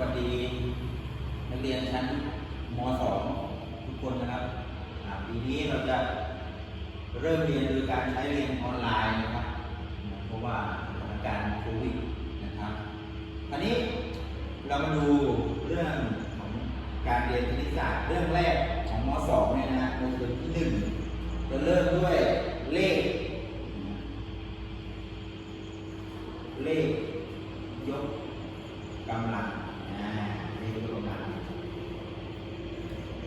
วัสดี นักเรียนชั้นม .2 ทุกคนนะครับปีนี้เราจะเริ่มเรียนโดยการใช้เรียนออนไลน์นะครับ เพราะว่าสถานการณ์โควิดนะครับอันนี้เรามาดูเรื่องของการเรียนคณิตศาสตร์เรื่องแรกของม .2 เนี่ยนะฮะโมดูลที่หนึ่งจะเริ่มด้วยเลข เลขยกกำลังอ่าเลขยกกำลัง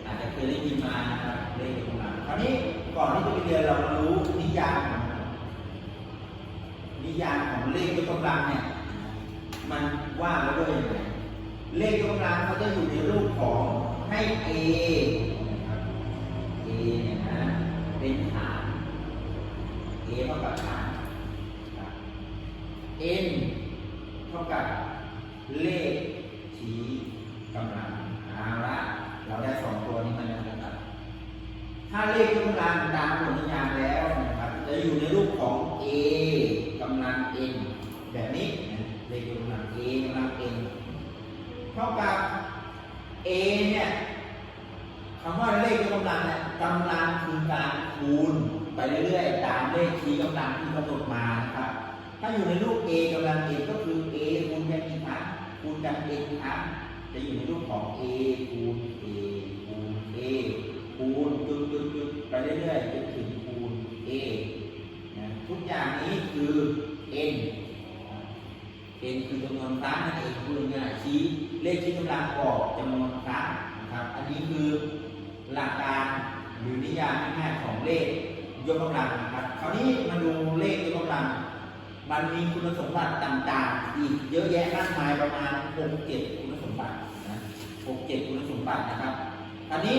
อาจจะเคยได้ยินมานะครับเลขยกกำลัง คราวนี้ก่อนที่จะไปเรียนเรามารู้นิยามของมันนิยามของเลขยกกำลังเนี่ย มัน ว่าไว้ด้วยยังไงเลขยกกำลังเขาจะอยู่ในรูปของให้ a a เนี่ยนะเป็นฐาน a เท่ากับฐาน n เท่ากับเลขชี้กำลังเอาละเราได้สองตัวนี้มาแล้วนะครับถ้าเลขยกกำลังตามบทนิยามแล้วนะครับจะอยู่ในรูปของ a กำลัง n แบบนี้นะ เลขยกกำลัง a กำลัง n เท่ากับ a เนี่ยคำว่าเลขยกกำลังเนี่ยกำลังคือการคูณไปเรื่อยๆ ตามเลขชี้กำลังที่กำหนดมานะครับ ถ้าอยู่ในรูป a กำลัง n ก็คือ a คูณกันอีกครั้งคูณกัน n ครั้งจะอยู่ในรูปของ a คูณ a คูณ a คูณจุดจุดจุดไปเรื่อยๆจนถึงคูณ a นะทุกอย่างนี้คือ n n คือจำนวนครั้งนั่นเองพูดง่ายชี้เลขชี้กำลังออกจำนวนครั้งนะครับ อันนี้คือหลักการหรือนิยามง่ายๆของเลขยกกำลังนะครับ คราวนี้มาดูเลขยกกำลัง มันมีคุณสมบัติต่างๆ อีกเยอะแยะมากมายประมาณ6 7คุณสมบัตินะ6 7คุณสมบัตินะครับอันนี้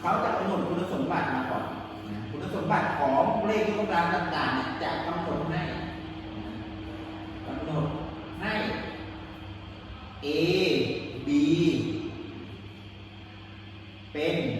เขาจะกำหนดคุณสมบัติมาก่อนนะคุณสมบัติของเลขยกกำลังต่างๆเนี่ยจะกำหนดให้กำหนด A B เ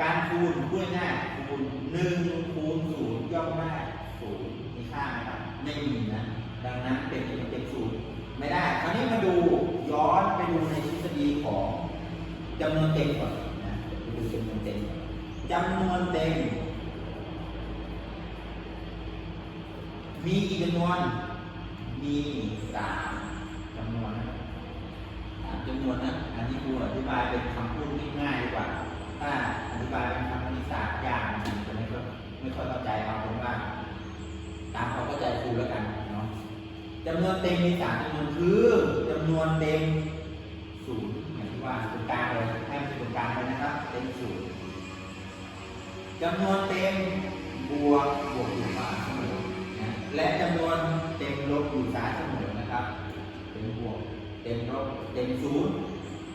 การคูณพูดง่ายคูณหนึ่งคูณศูนย์ย่อมได้ศูนย์มีค่าไหมครับไม่มีนะดังนั้นเป็นจำนวนเต็มศูนย์ไม่ได้ คราวนี้มาดูย้อนไปดูในทฤษฎีของจำนวนเต็มก่อนนะไปดูจำนวนเต็มจำนวนเต็ม มีกี่จำนวน มีสามจำนวนนะสามจำนวนนะอันนี้ครูอธิบายเป็นคำพูดง่ายๆดีกว่า ถ้าอธิบายเป็นคำคณิตศาสตร์ยากมันจะไม่ค่อยไม่ค่อยเข้าใจเอาเป็นว่า ตามความเข้าใจครูแล้วกันเนาะจำนวนเต็มมีสามจำนวนคือจำนวนเต็มศูนย์อย่างที่ว่าตรงกลางเลยให้มันเป็นตรงกลางเลยนะครับ เต็มศูนย์จำนวนเต็มบวกบวกอยู่ขวาเสมอนะและจำนวนเต็มลบอยู่ซ้ายเสมอนะครับเต็มบวก เต็มลบเต็มศูนย์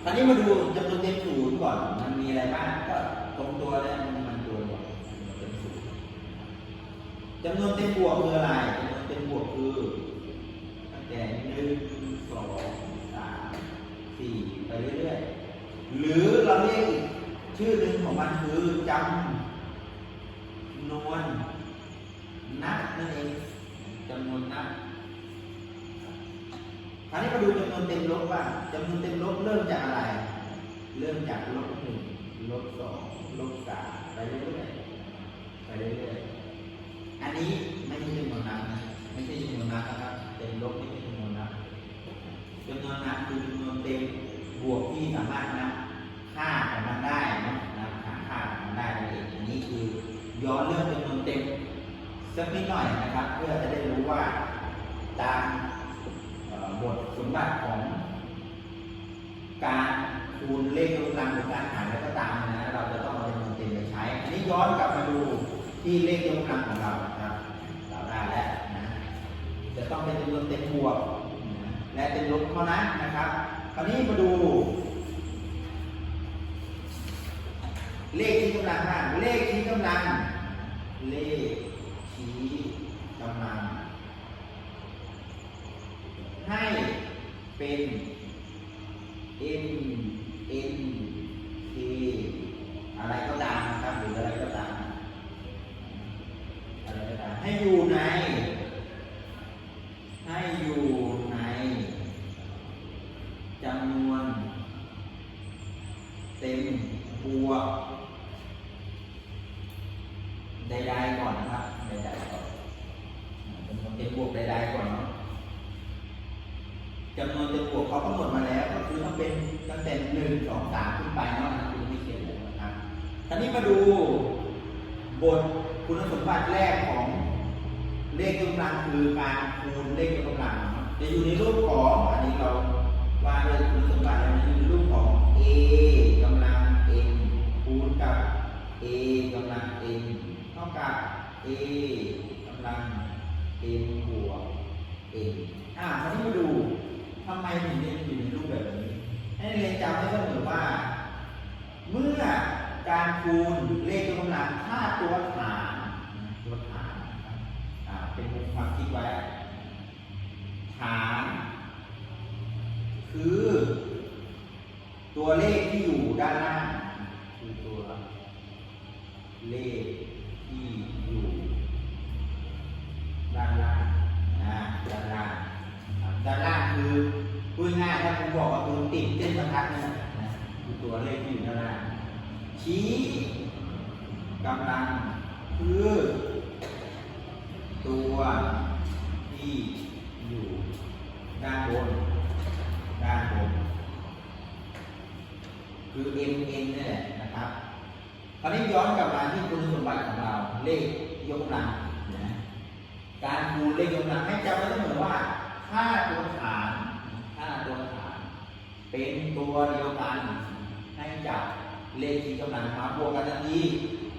คราวนี้มาดูจำนวนเต็มศูนย์ก่อน มันมีอะไรบ้าง ก็ตรงตัวเนี่ยมันตัวเดียวเต็มศูนย์จำนวนเต็มบวกคืออะไรจำนวนเต็มบวกคือตั้งแต่หนึ่งสองสามสี่ไปเรื่อยๆ หรือเราเรียกอีกชื่อหนึ่งของมันคือจำนวนนับนั่นเองจำนวนนับ คราวนี้มาดูจำนวนเต็มลบว่าจำนวนเต็มลบเริ่มจากอะไร เริ่มจากลบหนึ่งลบสองลบสามไปเรื่อยๆไปเรื่อยๆอันนี้ไม่ใช่จำนวนนับนะไม่ใช่จำนวนนับนะครับเต็มลบไม่ใช่จำนวนนับจำนวนนับคือจำนวนเต็มบวกที่สามารถนับค่าของมันได้นะนับหาค่าของมันได้นั่นเองอันนี้คือย้อนเรื่องจำนวนเต็มสักนิดหน่อยนะครับ เพื่อจะได้รู้ว่าตาม ที่เลขยกกำลังของเรานะครับ เราได้แล้วนะจะต้องเป็นจำนวนเต็มบวกนะและเต็มลบเท่านั้นนะครับ คราวนี้มาดู เลขชี้กำลังบ้างเลขชี้กำลัง เลขชี้กำลัง ให้เป็น n n k อะไรก็ตาม ดูบทคุณสมบัติแรกของเลขยกกำลังคือการคูณเลขยกกำลังเนาะจะอยู่ในรูปของอันนี้เราว่าด้วยคุณสมบัติแล้อยู่ในรูปของ a กำลัง n คูณกับ a กำลัง n เท่ากับ a กำลัง n บวก n อ่าคราวนี้มาดูทำไมถึงเรียนอยู่ในรูปแบบนี้ให้เรียนจำไว้เสมอว่า เมื่อ การคูณเลขยกกำลังถ้าตัวฐานตัวฐานครับเป็นความคิดไว้ฐาน คือ ตัวเลขที่อยู่ด้านล่างคือตัว เลขที่อยู่ด้านล่างนะด้านล่างด้านล่างคือพูดง่ายถ้าผมบอกว่าคือติดเส้นบรรทัดนี่นะคือตัวเลขที่อยู่ด้านล่าง ชี้กำลังคือตัวที่อยู่ด้านบน ด้านบน คือ m n นี่แหละนะครับคราวนี้ย้อนกลับมาที่คุณสมบัติของเราเลขยกกำลังนะการคูณเลขยกกำลังให้จำไว้เสมอว่าถ้าตัวฐานถ้าตัวฐาน เป็นตัวเดียวกันให้จับ เลขที่กำลังมาบวกกันทันที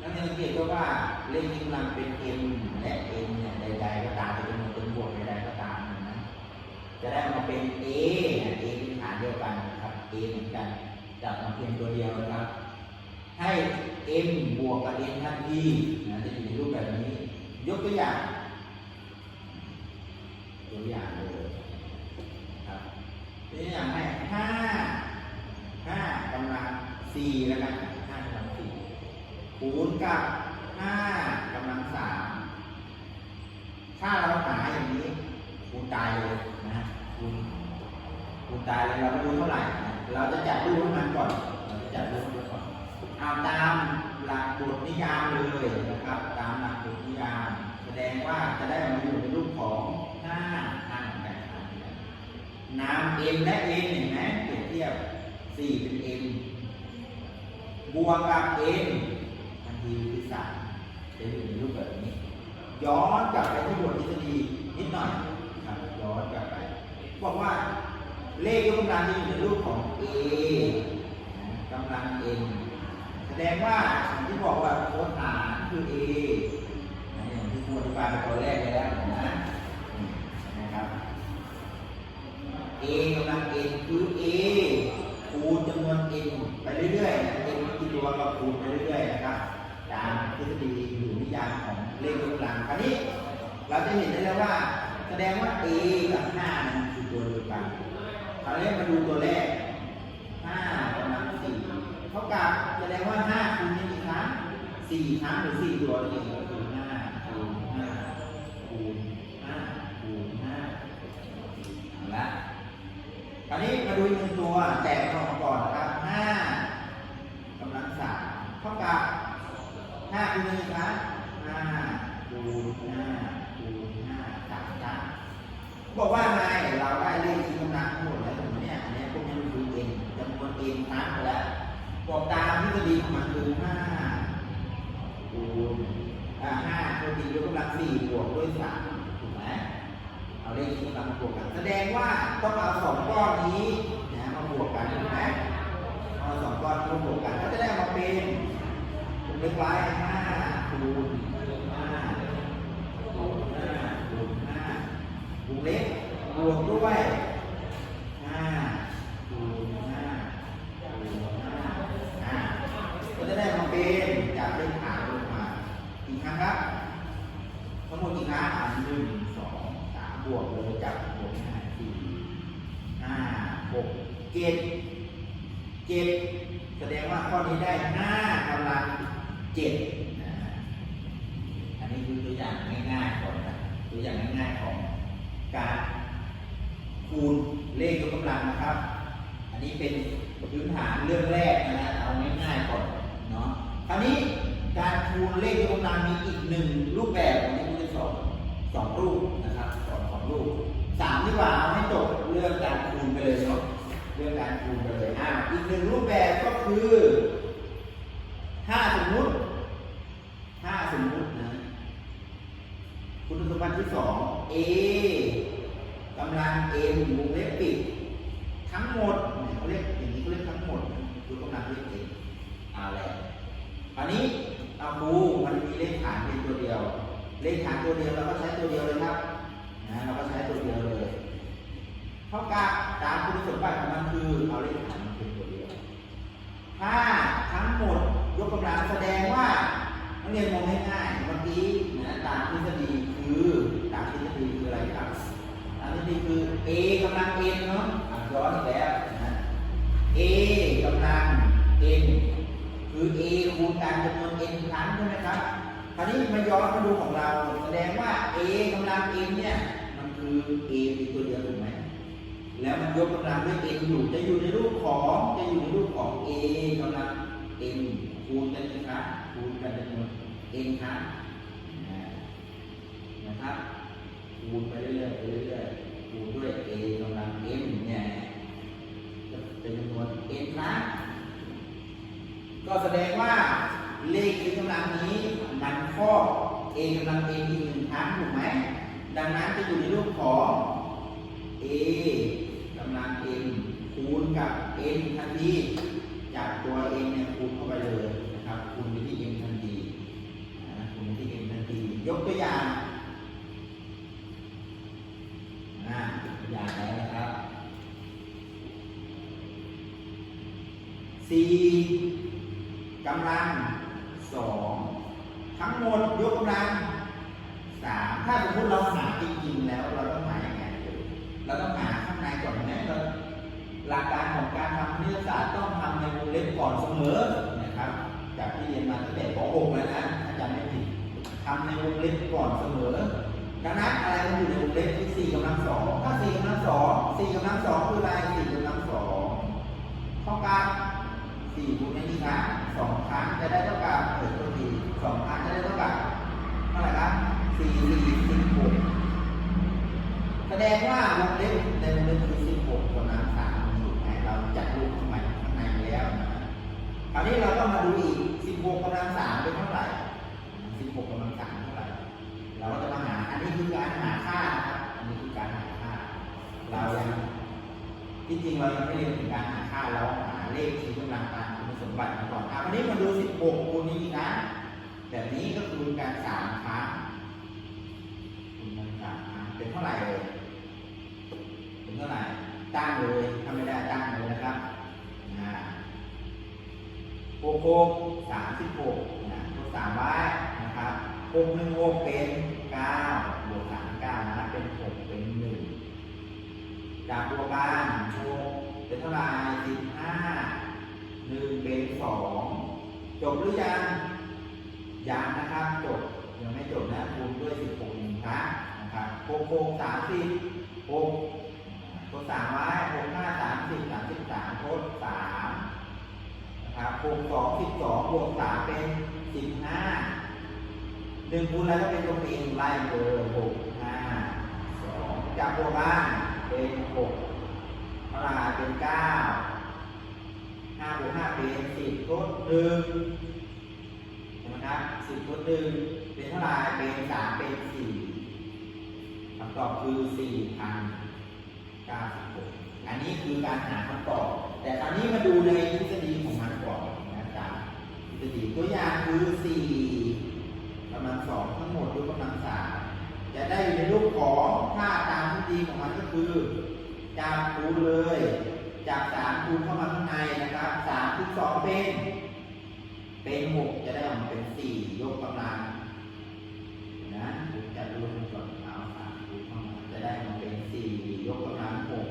นั่นเองสังเกตว่าเลขที่กำลังเป็น m และ n เนี่ยใดๆก็ตามจะเป็นเป็นบวกใดๆก็ตามนะจะได้มาเป็น a เนี่ย a เป็นฐานเดียวกันนะครับ a เหมือนกันจับมาเพียงตัวเดียวนะครับ ให้ m บวกกับ n ทันทีนะจะอยู่ในรูปแบบนี้ ยกตัวอย่างตัวอย่างเลยครับตัวอย่างให้ห้า สี่แล้วกันห้ากำลังสี่คูณกับห้ากำลังสามถ้าเราหาอย่างนี้คูณตายเลยนะคูณคูณตายเลยเราไม่รู้เท่าไหร่นะเราจะจัดรูปมันก่อนเราจะจัดรูปมันก่อนเอาตามหลักบทนิยามเลยนะครับ ตามหลักบทนิยาม แสดงว่าจะได้มาอยู่ในรูปของห้าห้าเหมือนกันน้ำ m และ n เห็นไหมเปรียบเทียบสี่เป็น m บวกกับ n ทันทีคือสามจะอยู่ในรูปแบบนี้ ย้อนกลับไปที่บททฤษฎีนิดหน่อยครับย้อนกลับไปบอกว่าเลขยกกำลังจะอยู่ในรูปของ a กำลัง n แสดงว่าอย่างที่บอกว่าโค้ดฐานคือ a อย่างที่ครูอธิบายไปตอนแรกแล้วนะนะครับ a กำลัง n คือ a คูณจำนวน n ไปเรื่อยๆนะ n ตัวก็คูณไปเรื่อยๆนะครับ ตามทฤษฎีหรือนิยามของเลขยกกำลังคราวนี้ เราจะเห็นได้แล้วว่า แสดงว่า a กับ5นั้นคือตัวเดียวกันคราวนี้มาดูตัวแรก5กำลัง4เท่ากับแสดงว่า5คูณนี่กี่ครั้ง4ครั้งหรือ4ตัวนี่ก็คือ5คูณ5คูณ5คูณ5เอาละคราวนี้มาดูอีกหนึ่งตัวแตกออกมาก่อนนะครับ5 3เท่ากับ5คูณ1ครั้ง5คูณ5คูณ5 3ครั้งบอกว่าไงเราได้เลขที่กำลังทั้งหมดแล้วตรงเนี้ยอันนี้พวกนี้มันคือเองจำนวนเองทั้งไปแล้วบอกตามทฤษฎีของมันคือห้าคูณห้าปกติยกกำลังสี่บวกด้วยสามถูกไหมเอาเลขที่กำลังบวกกัน แสดงว่าต้องเอาสองก้อนนี้นะมาบวกกันถูกไหมมารวมกันก็จะได้มาเป็น วงเล็บไว้ห้าคูณห้าคูณห้าคูณห้าวงเล็บบวกด้วยห้าคูณห้าคูณห้าอ่าก็จะได้มาเป็นจากเลขฐานลงมาอีกครั้งครับทั้งหมดกี่ครั้งอะหนึ่งสองสามบวกเลยจับบวกห้าสี่ห้าหกเจ็ดเจ็ดแสดงว่าข้อนี้ได้ห้ากำลัง เจ็ดอันนี้คือตัวอย่างง่ายๆก่อนนะตัวอย่างง่ายๆของการคูณเลขยกกำลังนะครับ อันนี้เป็นพื้นฐานเรื่องแรกนะฮะเอาง่ายๆก่อนเนาะคราวนี้การคูณเลขยกกำลังมีอีกหนึ่งรูปแบบวันนี้ผมจะสอนสองรูปนะครับสอนสองรูปสามดีกว่าเอาให้จบเรื่องการคูณไปเลยเนาะเรื่องการคูณไปเลยอ่าอีกหนึ่งรูปแบบก็คือถ้าสมมติถ้าสมมุตินะคุณสม บัติที่สอง a กำลัง m วงเล็บปิด ทั้งหมดเนี่ยเขาเรียกอย่างนี้เขาเรียกทั้งหมดคือกำลังเรียกเองเอาแหละอันนี้เอาครูมันมีเลขฐานเป็นตัวเดียว เลขฐานตัวเดียวเราก็ใช้ตัวเดียวเลยครับนะเราก็ใช้ตัวเดียวเลยเท่ากับตามคุณสมบัติของมันคือเอาเลขฐานมาเป็นตัวเดียว ถ้าทั้งหมดยกกำลังแสดงว่านักเรียนมองง่ายๆเมื่อกี้นะตามทฤษฎี คือตามทฤษฎีคืออะไรครับอันนี้คือ a กำลัง n เนาะย้อนอีกแล้วนะ a กำลัง n คือ a คูณกันจำนวน n ครั้งใช่ไหมครับคราวนี้มาย้อนมาดูของเราแสดงว่า a กำลัง n เนี่ยมันคือ a เป็นตัวเดียวถูกไหมแล้วมันยกกำลังด้วย n อยู่จะอยู่ในรูปของจะอยู่ในรูปของ a กำลัง n คูณกันนะครับคูณกันจำนวน n ครั้ง นะครับคูณไปเรื่อยๆไปเรื่อยๆคูณด้วย a กำลัง m เนี่ยจะเป็นจำนวน n ครั้งก็แสดงว่าเลข a กำลังนี้มันครอบ a กำลัง n อีกหนึ่งครั้งถูกไหมดังนั้นจะอยู่ในรูปของ a กำลัง n คูณกับ n ทันทีจากตัว n เนี่ยคูณเข้าไปเลยนะครับคูณไปที่ n ทันทีนะคูณไปที่ n ทันทียกตัวอย่าง อ่า อย่างไรนะครับสี่กำลังสองทั้งหมดยกกำลังสามถ้าสมมติเราหาจริงๆแล้วเราต้องหาอย่างไงเราต้องหาข้างในก่อนนะเราหลักการของการทำคณิตศาสตร์ต้องทำในวงเล็บก่อนเสมอนะครับ จากที่เรียนมาตั้งแต่ป .6 แล้วนะถ้าจำไม่ผิดทำในวงเล็บก่อนเสมอ ดังนั้นอะไรมันอยู่ในวงเล็บคือสี่กำลังสองถ้าสี่กำลังสองสี่กำลังสองคืออะไรสี่กำลังสองเท่ากับสี่คูณในนี้ครั้งสองครั้งจะได้เท่ากับเออตัวทีสองครั้งจะได้เท่ากับเท่าไหร่ครับสี่สี่สิบหกแสดงว่าวงเล็บในวงเล็บคือสิบหกกำลังสามถูกไหมเราจัดรูปข้างในข้างในแล้วคราวนี้เราก็มาดูอีกสิบหกกำลังสามเป็นเท่าไหร่สิบหกกำลังสามเท่าไหร่เราก็จะมาหา อันนี้คือการหาค่า มันคือการหาค่า เรายังที่จริงเรายังไม่เรียนถึงการหาค่าเราหาเลขชี้กำลังการคุณสมบัติมาก่อนอะวันนี้มาดู 16คูณนี้นะ แบบนี้ก็คือการสามครั้งคูณกันสามครั้งเป็นเท่าไหร่เลยเป็นเท่าไหร่ตั้งเลยถ้าไม่ได้ตั้งเลยนะครับอ่าหกหกสามสิบหกนะทดสามไว้นะครับหกหนึ่งหกเป็นเก้าบวกสามเก้านะเป็นหก จากตัวการหกเป็นเท่าไหร่สิบห้าหนึ่งเป็นสองจบหรือยังยังนะครับจบยังไม่จบนะคูณด้วยสิบหกหนึ่งครั้งนะครับหกหกสามสิบหกทดสามไว้หกห้าสามสิบสามสิบสามทดสามนะครับหกสองสิบสองบวกสามเป็นสิบห้าหนึ่งคูณแล้วก็เป็นตัวเองไล่เบอร์หกห้าสองจากตัวบ้าน เป็นหกเท่าไหร่เป็นเก้าห้าบวกห้าเป็นสิบทดหนึ่งใช่ไหมครับสิบทดหนึ่งเป็นเท่าไหร่เป็นสามเป็นสี่คำตอบคือสี่พันเก้าสิบหกอันนี้คือการหาคำตอบ แต่คราวนี้มาดูในทฤษฎีของมันก่อนนะจ๊ะทฤษฎีตัวอย่างคือสี่กำลังสองทั้งหมดยกกำลังสามจะได้อยู่ในรูปของถ้าตามทฤษฎีของมัน คือจากคูณเลย จากสามคูณเข้ามาข้างในนะครับสามคูณสองเป็น เป็นหกจะได้ออกมาเป็นสี่ยกกำลังนะผมจะรวมก่อนเอาสามคูณเข้ามาจะได้มาเป็นสี่ยกกำลังหก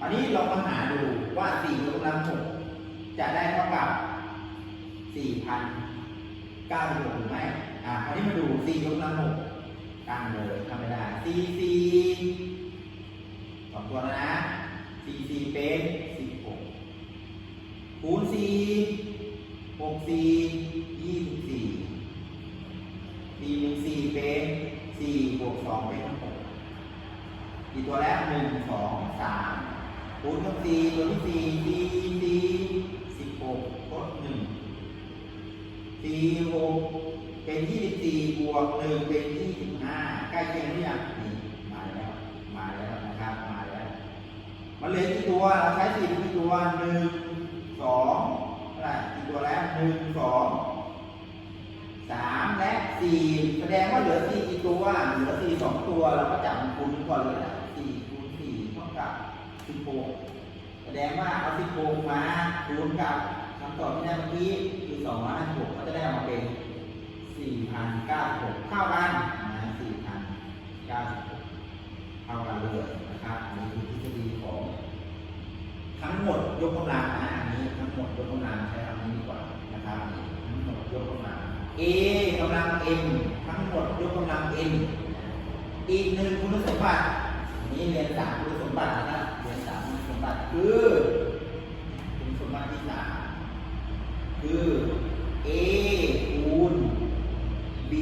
อันนี้เรามาหาดูว่าสี่ยกกำลังหกจะได้เท่ากับสี่พันเก้าสิบหกหรือไม่อ่าอันนี้มาดูสี่ยกกำลังหก ตั้งเลยทำไม่ได้สี่สี่สองตัวแล้วนะสี่สี่เป็นสิบหกคูณสี่หกสี่ยี่สิบสี่สี่หนึ่งสี่เป็นสี่บวกสองเป็นหกกี่ตัวแล้วหนึ่งสองสามคูณกับสี่ตัวที่สี่สี่สี่สิบหกลดหนึ่งสี่หก เป็นยี่สิบสี่บวกหนึ่งเป็นยี่สิบห้าใกล้เคียงหรือยังนี่มาแล้ว มาแล้วนะครับ มาแล้ว มันเหลือกี่ตัวเราใช้สี่กี่ตัวหนึ่งสองเท่าไหร่กี่ตัวแล้วหนึ่งสองสามและสี่แสดงว่าเหลือสี่กี่ตัวเหลือสี่สองตัวเราก็จับคูณก่อนเลยนะสี่คูณสี่เท่ากับสิบหกแสดงว่าเอาสิบหกมาคูณกับคำตอบที่ได้เมื่อกี้คือสองร้อยห้าสิบหกก็จะได้ออกมาเป็น สี่พันเก้าสิบหกเท่ากันนะสี่พันเก้าสิบหกเท่ากันเลยนะครับอันนี้คือทฤษฎีของ ทั้งหมดยกกำลังนะอันนี้ทั้งหมดยกกำลังใช้คำนี้ดีกว่านะครับทั้งหมดยกกำลัง A กำลัง M ทั้งหมดยกกำลัง M อีกหนึ่งคุณสมบัตินนี้เรียนสามคุณสมบัตินะครับเรียนสามคุณสมบัติคือคุณสมบัติที่สามคือ A คูณ B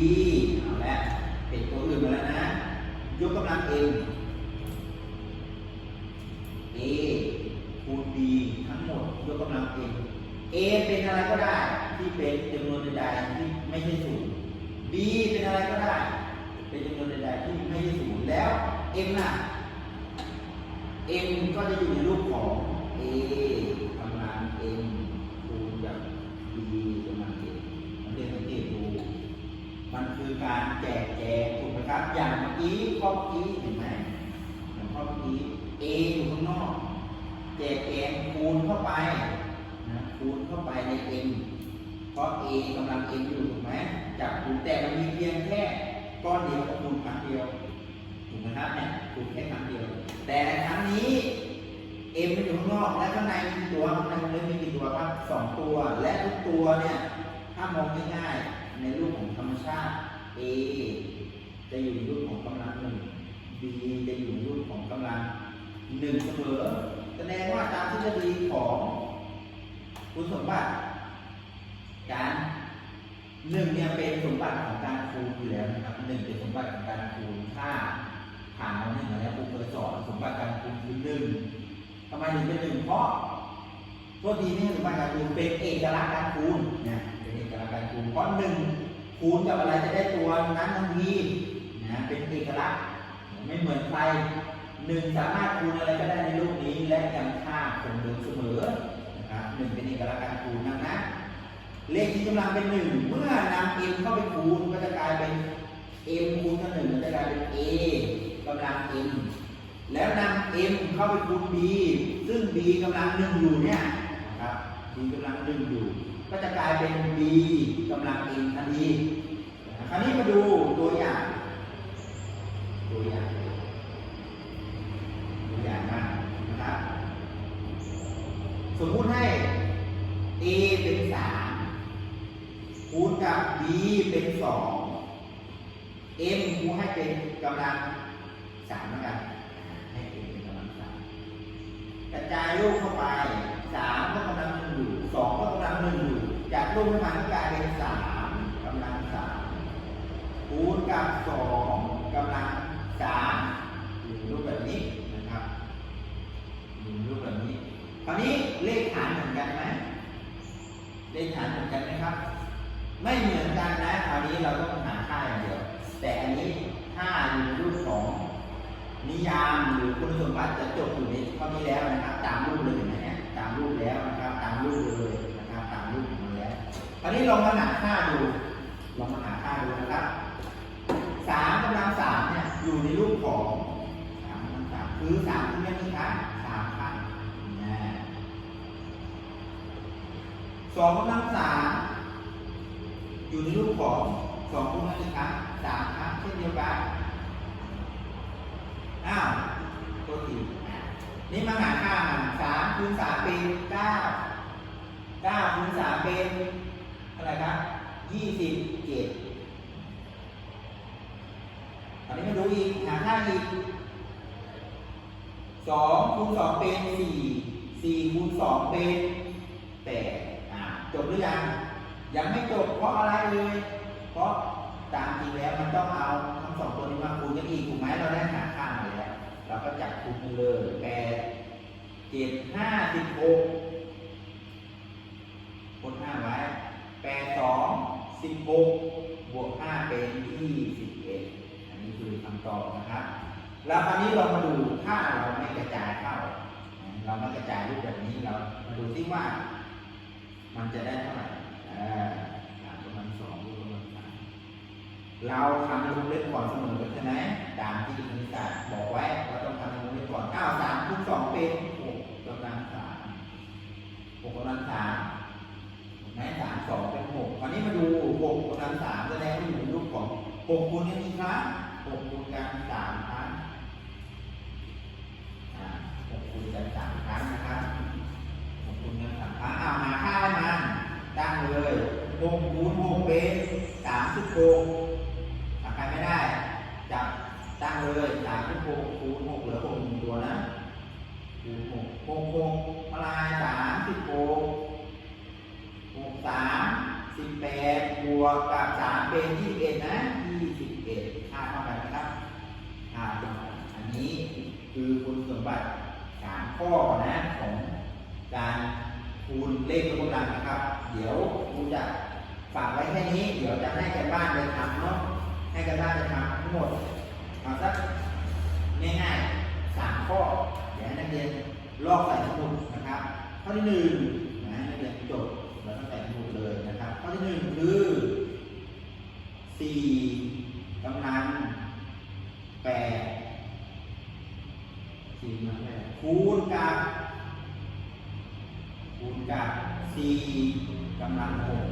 เอาละ มาแล้วนะ ยกกำลัง M A คูณ B ทั้งหมดยกกำลัง M A เป็นอะไรก็ได้ ที่เป็นจำนวนใดๆที่ไม่ใช่ศูนย์ B เป็นอะไรก็ได้ เป็นจำนวนใดๆที่ไม่ใช่ศูนย์แล้ว M น่ะ M ก็จะอยู่ในรูปของ A กำลัง M คูณกับ B กำลัง M มันเรียนสังเกตดู มันคือการแจกแจงถูกไหมครับ อย่างเมื่อกี้ข้อเมื่อกี้เห็นไหมอย่างข้อเมื่อกี้ A อยู่ข้างนอก แจกแจงคูณเข้าไปนะคูณเข้าไปใน M เพราะ A กำลัง M อยู่ถูกไหมจับคูณแต่มันมีเพียงแค่ก้อนเดียวกับคูณครั้งเดียวถูกไหมครับเนี่ยคูณแค่ครั้งเดียว แต่ครั้งนี้ M มันอยู่ข้างนอกและข้างในมีตัวข้างในวงเล็บมีกี่ตัวครับสองตัวและทุกตัวเนี่ยถ้ามองง่ายๆ ในรูปของธรรมชาติ A จะอยู่ในรูปของกำลังหนึ่ง B จะอยู่ในรูปของกำลังหนึ่งเสมอแสดงว่าตามทฤษฎีของคุณสมบัติ การหนึ่งเนี่ยเป็นสมบัติของการคูณอยู่แล้วนะครับหนึ่งเป็นสมบัติของการคูณถ้าผ่านมาหนึ่งแล้วครูเคยสอนสมบัติการคูณคือหนึ่งทำไมถึงเป็นหนึ่งเพราะตัวดีนี่คือการคูณเป็นเอกลักษณ์การคูณนะ เป็นเอกลักษณ์การคูณเพราะหนึ่งคูณกับอะไรจะได้ตัวนั้นทันทีนะเป็นเอกลักษณ์ไม่เหมือนใครหนึ่งสามารถคูณอะไรก็ได้ในโลกนี้และยังค่าคงเดิมเสมอนะครับหนึ่งเป็นเอกลักษณ์การคูณนะนะเลขที่กำลังเป็นหนึ่งเมื่อนำ m เข้าไปคูณก็จะกลายเป็น m คูณกับหนึ่งก็จะกลายเป็น a กำลัง m แล้วนำ m เข้าไปคูณ b ซึ่ง b กำลังหนึ่งอยู่เนี่ยนะครับ b กำลังหนึ่งอยู่ ก็จะกลายเป็น b กำลัง m ทันทีคราวนี้มาดูตัวอย่าง ตัวอย่าง ตัวอย่างมากนะครับ สมมุติให้ a เป็นสามคูณกับ b เป็นสอง m คูณให้เป็นกำลังสามแล้วกันให้ m เป็นกำลังสามกระจายลูกเข้าไป จากลูกให้มันก็กายเป็นสามกำลังสามคูณกับสองกำลังสามอยู่รูปแบบนี้นะครับอยู่รูปแบบนี้คราวนี้เลขฐานเหมือนกันไหมเลขฐานเหมือนกันไหมครับ ไม่เหมือนกันนะคราวนี้เราต้องหาค่าอย่างเดียว แต่อันนี้ค่าอยู่รูปของนิยามหรือคุณสมบัติจะจบอยู่ในข้อนี้แล้วนะครับ ตามรูปเลยเห็นไหมเนี่ยตามรูปแล้วนะครับ ตามรูปเลย ตอนนี้ลองมาหาค่าดู ลองมาหาค่าดูนะครับสามกำลังสามเนี่ยอยู่ในรูปของสามกำลังสามคือสามที่ไม่มีค่าสามครั้งนะสองกำลังสามอยู่ในรูปของสองคูณไม่มีค่าสามครั้งเช่นเดียวกันอ้าวตัวทีนี่มาหาค่าสามคูณสามเป็นเก้าเก้าคูณสามเป็น อะไรครับยี่สิบเจ็ดอันนี้มาดูอีก หาค่าอีกสองคูณสองเป็นสี่สี่คูณสองเป็นแปดอ่าจบหรือยัง ยังไม่จบเพราะอะไรเลย เพราะตามจริงแล้วมันต้องเอาทั้งสองตัวนี้มาคูณกันอีกถูกไหมเราได้หาค่ามาแล้ว เราก็จับคูณกันเลยแปดเจ็ดห้าสิบหกคูณห้าไว้ แปดสองสิบหกบวกห้าเป็นยี่สิบเอ็ดอันนี้คือคำตอบนะครับ แล้วคราวนี้เรามาดูถ้าเราไม่กระจายเข้า เราไม่กระจายรูปแบบนี้เรามาดูที่ว่า มันจะได้เท่าไหร่เออสามกำลังสองรูปกำลังสามเราทำในวงเล็บก่อนเสมอใช่ไหมตามที่คณิตศาสตร์บอกไว้ว่าต้องทำในวงเล็บก่อนอ้าวสามคูณสองเป็นหกกำลังสามหกกำลังสาม นไหมสามสองเป็นหกคราวนี้มาดูหกกำลังสามแสดงว่าอยู่ในรูปของหกคูณกันกี่ครั้งหกคูณกันสามครั้งหกคูณกันสามครั้งนะครับหกคูณกันสามครั้งอ้าวหาค่าให้มันตั้งเลยหกคูณหกเป็นสามสิบหกหาใครไม่ได้จับตั้งเลยสามสิบหกคูณหกเหลือหกหนึ่งตัวนะคูณหกหกหกเท่าไรสาม แปดบวกกับสามเป็นยี่สิบเอ็ดนะยี่สิบเอ็ดค่าเท่ากันนะครับค่าเท่ากันอันนี้คือคุณสมบัติสามข้อนะของการคูณเลขยกกำลังนะครับ เดี๋ยวครูจะฝากไว้แค่นี้ เดี๋ยวจะให้กันบ้านไปทำเนาะให้กันบ้านไปทำทั้งหมดเอาสักง่ายๆสามข้อ เดี๋ยวให้นักเรียนลอกใส่สมุดนะครับ ข้อที่หนึ่งนะให้นักเรียนจดแล้วก็ใส่สมุดเลยนะครับ ข้อที่หนึ่งคือสี่กำลังแปดสี่กำลังแปด คูณกับคูณกับ4กำลังหก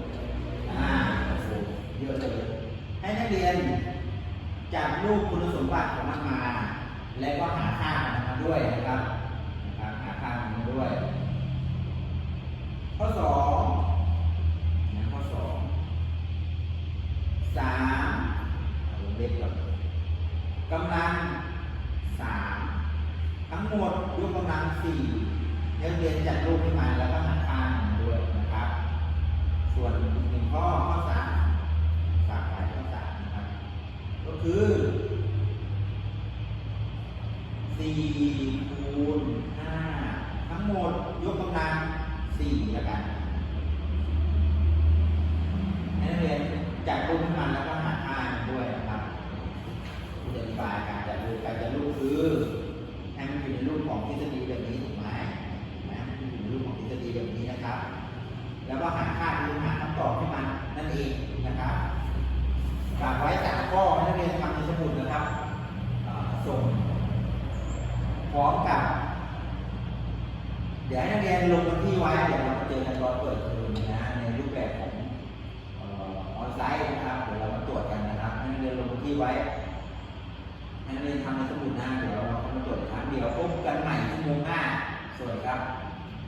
อ่าโอ้โหเยอะเลยให้นักเรียนจับรูปคุณสมบัติของมันมา แล้วก็หาค่ามันมาด้วยนะครับนะครับหาค่ามันด้วยข้อสองนะข้อสองสามเอาวงเล็บก่อนกำลังสามทั้งหมดยกกำลังสี่ นักเรียนจัดรูปขึ้นมาแล้วก็หาค่ามันด้วยนะครับ ส่วนอีกหนึ่งข้อข้อสามฝากไว้ข้อสามนะครับ ก็ คือ